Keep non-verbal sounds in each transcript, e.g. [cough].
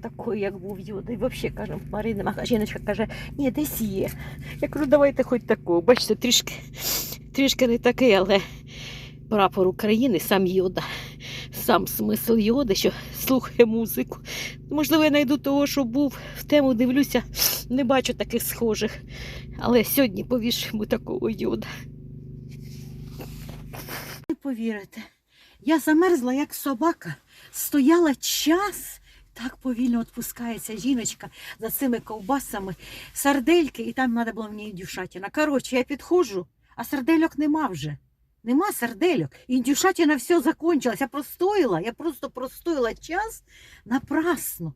такої, як був йода. І взагалі каже, Марина, жіночка каже, ні, десь є. Я кажу, давайте хоч такого. Бачите, трішки, трішки не такий, але прапор України, сам йода, сам смисл йоди, що слухає музику. Можливо, я знайду того, що був в тему, дивлюся, не бачу таких схожих. Але сьогодні повішуємо такого йода. Не повірите, я замерзла, як собака, стояла час. Так повільно відпускається жіночка за цими ковбасами, сардельки, і там треба було мені індюшатіна. Коротше, я підходжу, а сардельок нема вже. Нема сардельок. Індюшатіна все закончилась. Я простоїла, я просто простоїла час напрасно.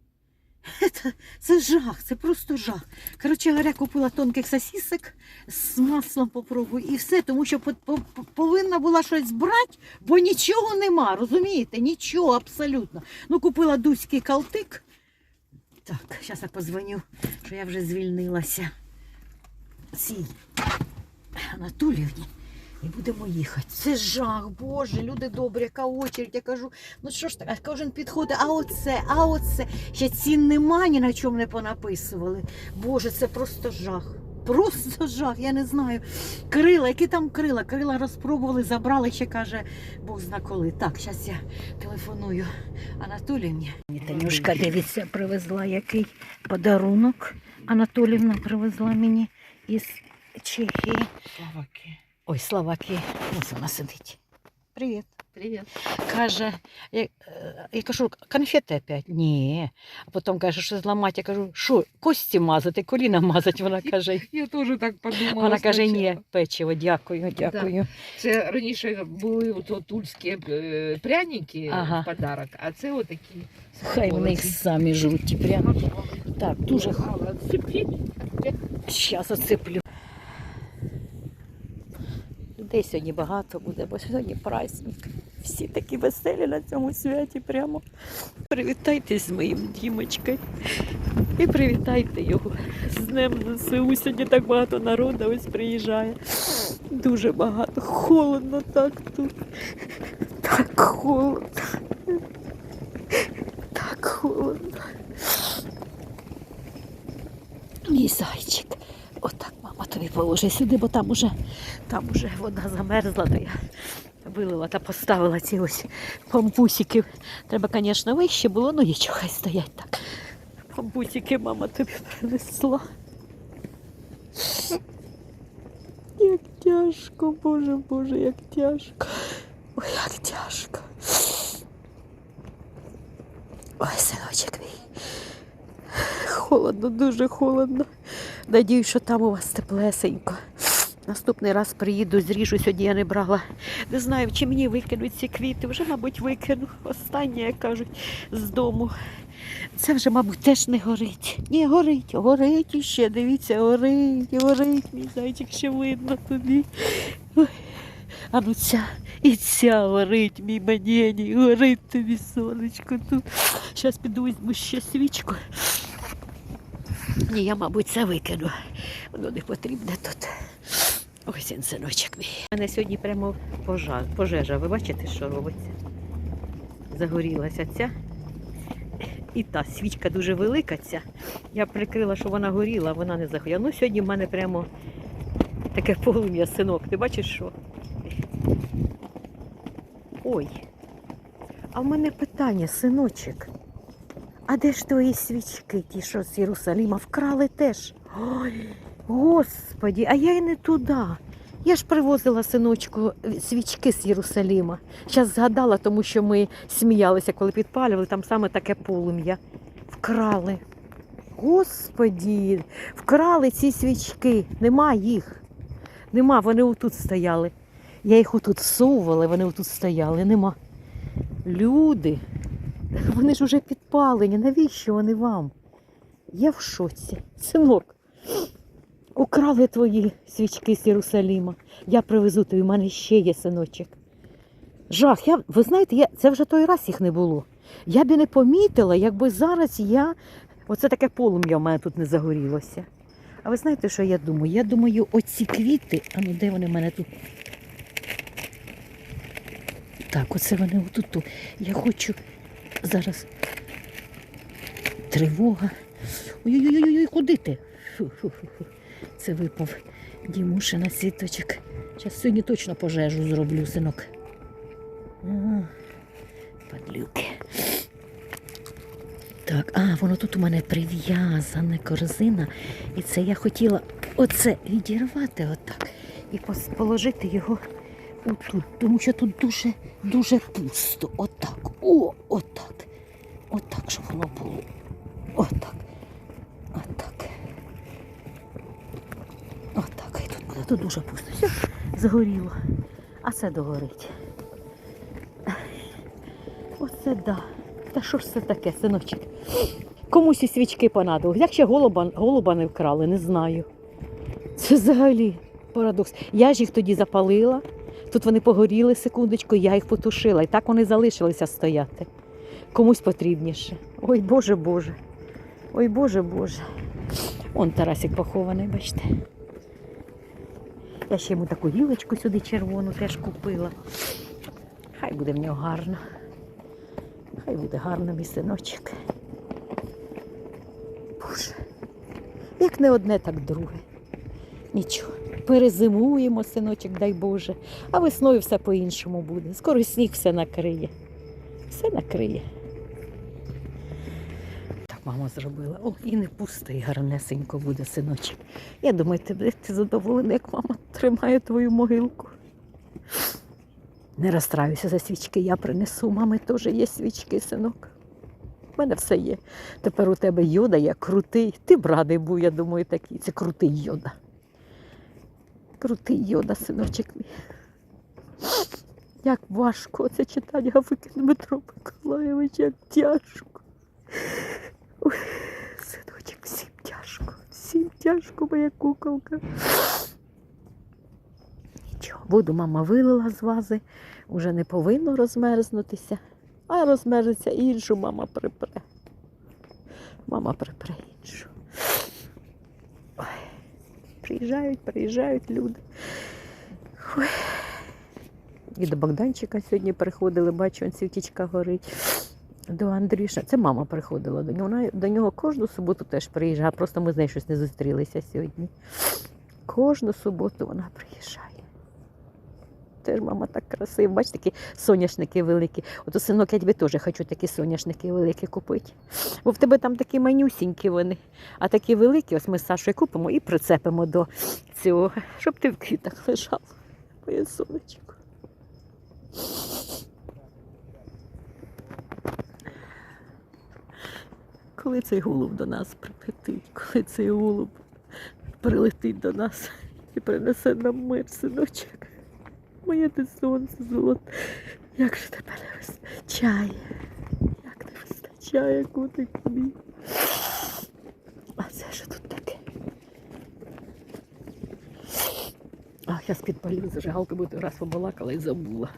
Це, це жах, це просто жах. Коротше говоря, купила тонких сосісок з маслом попробую і все, тому що по- по- по- повинна була щось брати, бо нічого нема, розумієте? Нічого абсолютно. Ну, купила дуський калтик. Так, зараз я позвоню, що я вже звільнилася. Цій Анатоліївні. І будемо їхати. Це жах, Боже, люди добрі, яка очередь. Я кажу, ну що ж так, кожен підходить, а оце, а оце. Ще цін нема, ні на чому не понаписували. Боже, це просто жах. Просто жах, я не знаю. Крила, які там крила? Крила розпробували, забрали, ще каже, Бог зна коли. Так, зараз я телефоную Анатоліївні. Танюшка, дивіться, привезла який подарунок. Анатоліївна привезла мені із Чехії. Славаки. Ой, Словакії. Ось вона сидить. Привіт. Привіт. Каже, я, е, я кажу, конфети опять? Ні. А потім каже, що зламати. Я кажу, що, кості мазати, коліна мазати. Вона каже, [laughs] Я теж так подумала. вона каже, спочатку. ні, печиво, дякую, дякую. Це раніше були ото тульські е, пряники Ага. в подарок, а це отакі. Хай вони їх самі жруть, ті прямо. Так, дуже Мало цепі. Зараз оцеплю. Людей сьогодні багато буде, бо сьогодні праздник. Всі такі веселі на цьому святі прямо. Привітайтесь з моїм Дімочкою. І привітайте його з Днем ЗСУ. Сьогодні так багато народу ось приїжджає. Дуже багато. Холодно так тут. Так холодно. Так холодно. Мій зайчик. Отак, тобі положи сюди, бо там уже, там уже вода замерзла, то я вилила та поставила ці ось пампусики. Треба, звісно, вище було, ну нічого, хай стоять так. Пампусики мама тобі принесла. Як тяжко, Боже, Боже, як тяжко. Ой, як тяжко. Ой, синочок мій. Холодно, дуже холодно. Надію, що там у вас теплесенько. Наступний раз приїду, зріжу. Сьогодні я не брала. Не знаю, чи мені викинуть ці квіти. Вже, мабуть, викину. Останнє, як кажуть, з дому. Це вже, мабуть, теж не горить. Ні, горить, горить іще. Дивіться, горить, горить, мій зайчик ще видно тобі. А ну ця і ця горить, мій манєній, горить тобі сонечко тут. Зараз піду візьму ще свічку. Ні, я, мабуть, це викину. Воно не потрібне тут. Ось він, синочок мій. У мене сьогодні прямо пожар, пожежа. Ви бачите, що робиться? Загорілася ця. І та свічка дуже велика ця. Я прикрила, що вона горіла, а вона не загоріла. Ну, сьогодні в мене прямо таке полум'я, синок. Ти бачиш що? Ой. А в мене питання, синочок. А де ж твої свічки, ті, що з Єрусаліма вкрали теж? Ой, господі, а я й не туди. Я ж привозила синочку свічки з Єрусаліма. Зараз згадала, тому що ми сміялися, коли підпалювали, там саме таке полум'я. Вкрали. Господі, вкрали ці свічки. Нема їх. Нема, вони отут стояли. Я їх отут всовувала, вони отут стояли. Нема. Люди, вони ж уже підпалені. Навіщо вони вам? Я в шоці. Синок, украли твої свічки з Єрусаліма. Я привезу тобі, в мене ще є синочок. Жах, я, ви знаєте, я, це вже той раз їх не було. Я б і не помітила, якби зараз я. Оце таке полум'я в мене тут не загорілося. А ви знаєте, що я думаю? Я думаю, оці квіти, а ну де вони в мене тут? Так, оце вони отут. Я хочу зараз. тривога. Ой-ой-ой, куди ти? Це випав Дімушина світочок. Зараз сьогодні точно пожежу зроблю, синок. Падлюки. Так, а, воно тут у мене прив'язане корзина. І це я хотіла оце відірвати отак і положити його отут. Тому що тут дуже, дуже пусто. Отак. О, отак. Отак, щоб воно було. Отак. Отак. Отак. І тут буде. Тут дуже пусто. Все, згоріло. А це догорить. Оце да. Та що ж це таке, синочок? Комусь і свічки понадобилось. Як ще голуба, голуба не вкрали, не знаю. Це взагалі парадокс. Я ж їх тоді запалила. Тут вони погоріли секундочку, я їх потушила. І так вони залишилися стояти. Комусь потрібніше. Ой, Боже Боже. Ой, Боже Боже. Он Тарасик похований, бачите. Я ще йому таку гілочку сюди червону теж купила. Хай буде в нього гарно. Хай буде гарно, мій синочок. Боже. Як не одне, так друге. Нічого. Перезимуємо, синочок, дай Боже. А весною все по-іншому буде. Скоро сніг все накриє. Все накриє. Так мама зробила. О, і не пусте, і гарнесенько буде, синочок. Я думаю, ти, ти задоволений, як мама тримає твою могилку. Не розстраюся за свічки, я принесу. Мами теж є свічки, синок. У мене все є. Тепер у тебе йода, я крутий. Ти б радий був, я думаю, такий. Це крутий йода. Крутий йода, синочок мій. Як важко це читати, Гаврикин Дмитро Миколаєвич, як тяжко. Синочок, всім тяжко, всім тяжко, моя куколка. Нічого, воду мама вилила з вази, уже не повинно розмерзнутися, а розмерзнеться іншу мама припре. Мама припре іншу. Приїжджають, приїжджають люди. Ой. І до Богданчика сьогодні приходили, бачу, він світічка горить. До Андріша. Це мама приходила до нього. Вона до нього кожну суботу теж приїжджає. Просто ми з нею щось не зустрілися сьогодні. Кожну суботу вона приїжджає. Теж мама так красива. Бачиш, такі соняшники великі. От синок, я тобі теж хочу такі соняшники великі купити. Бо в тебе там такі манюсінькі вони, а такі великі, ось ми з Сашою купимо і прицепимо до цього, щоб ти в квітах лежав. Моє сонечко. Коли цей голуб до нас прилетить, коли цей голуб прилетить до нас і принесе нам мир, синочок. Моє ти сонце золоте. Як же тебе не вистачає? Як не вистачає, котик мій. А це що тут таке? Ах, я підпалю зажигалку, бо ти раз побалакала і забула.